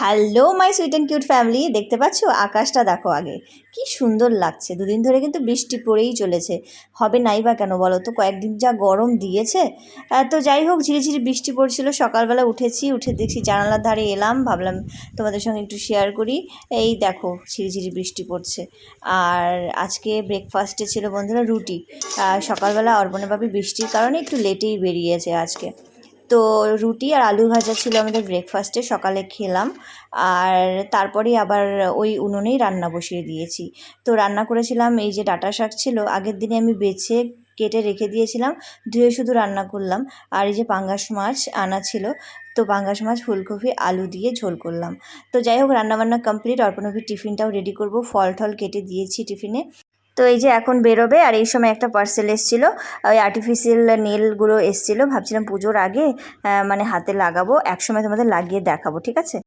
Hello my sweet and cute family দেখতে পাচ্ছ? আকাশটা দেখো আগে। কি সুন্দর লাগছে। দুদিন ধরে কিন্তু বৃষ্টি পড়েই চলেছে। হবে নাই বা কেন বলো তো? কয়েকদিন যা গরম দিয়েছে। তো যাই হোক ঝিরিঝিরি বৃষ্টি পড়ছিল। সকালবেলা উঠেছি, উঠে দেখছি জানালার ধারে এলাম। ভাবলাম তোমাদের সঙ্গে একটু শেয়ার করি। এই দেখো ঝিরিঝিরি বৃষ্টি পড়ছে। আর আজকে ব্রেকফাস্টে ছিল বন্ধুরা রুটি। সকালবেলা অর্পণাভাবে বৃষ্টির কারণে একটু লেটেই বেরিয়েছে আজকে। তো রুটি আর আলু ভাজা ছিল আমাদের ব্রেকফাস্টে সকালে খেলাম। আর তারপরে আবার ওই উনুনেই রান্না বসিয়ে দিয়েছি। তো রান্না করেছিলাম, এই যে ডাটা শাক ছিল, আগের দিনে আমি বেছে কেটে রেখে দিয়েছিলাম, ধুয়ে শুধু রান্না করলাম। আর এই যে পাঙ্গাস মাছ আনা ছিল, তো পাঙ্গাস মাছ, ফুলকপি, আলু দিয়ে ঝোল করলাম। তো যাই হোক, রান্নাবান্না কমপ্লিট অর্পণভীর টিফিনটাও রেডি করব। ফল টল কেটে দিয়েছি টিফিনে। তো এই যে এখন বেরোবে আর এই সময় একটা পার্সেল এসেছিল, ওই আর্টিফিশিয়াল নেলগুলো এসেছিল। ভাবছিলাম পুজোর আগে মানে হাতে লাগাবো এক সময় তোমাদের লাগিয়ে দেখাবো, ঠিক আছে?